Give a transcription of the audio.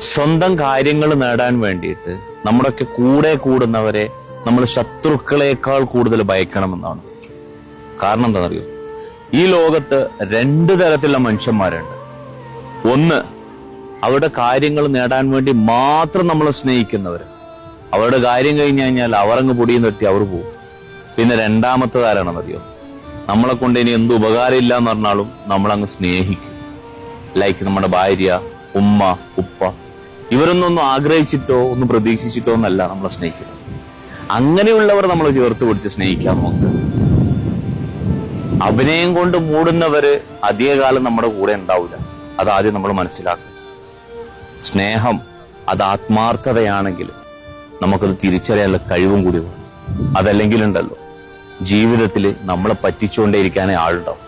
സ്വന്തം കാര്യങ്ങൾ നേടാൻ വേണ്ടിയിട്ട് നമ്മുടെയൊക്കെ കൂടെ കൂടുന്നവരെ നമ്മൾ ശത്രുക്കളെക്കാൾ കൂടുതൽ ഭയക്കണമെന്നാണ്. കാരണം എന്താണെന്നറിയോ? ഈ ലോകത്ത് രണ്ട് തരത്തിലുള്ള മനുഷ്യന്മാരുണ്ട്. ഒന്ന് അവരുടെ കാര്യങ്ങൾ നേടാൻ വേണ്ടി മാത്രം നമ്മളെ സ്നേഹിക്കുന്നവർ അവരുടെ കാര്യം കഴിഞ്ഞു കഴിഞ്ഞാൽ അവരങ്ങ് പൊടിയും തട്ടി അവർ പോകും. പിന്നെ രണ്ടാമത്തെ ആരാണെന്നറിയോ നമ്മളെ കൊണ്ട് ഇനി എന്ത് ഉപകാരമില്ല എന്ന് പറഞ്ഞാലും നമ്മളങ്ങ് സ്നേഹിക്കും. ലൈക്ക് നമ്മുടെ ഭാര്യ ഉമ്മ ഉപ്പ. ഇവരൊന്നും ഒന്നും ആഗ്രഹിച്ചിട്ടോ ഒന്നും പ്രതീക്ഷിച്ചിട്ടോ എന്നല്ല നമ്മളെ സ്നേഹിക്കുന്നത്. അങ്ങനെയുള്ളവർ നമ്മളെ ചേർത്ത് പിടിച്ച് സ്നേഹിക്കാൻ നോക്കുക. അഭിനയം കൊണ്ട് മൂടുന്നവര് അധികകാലം നമ്മുടെ കൂടെ ഉണ്ടാവില്ല. അതാദ്യം നമ്മൾ മനസ്സിലാക്കും സ്നേഹം അത് ആത്മാർത്ഥതയാണെങ്കിൽ നമുക്കത് തിരിച്ചറിയാനുള്ള കഴിവും കൂടി അതല്ലെങ്കിൽ ഉണ്ടല്ലോ ജീവിതത്തിൽ നമ്മളെ പറ്റിച്ചുകൊണ്ടേയിരിക്കാനേ ആളുണ്ടാവും.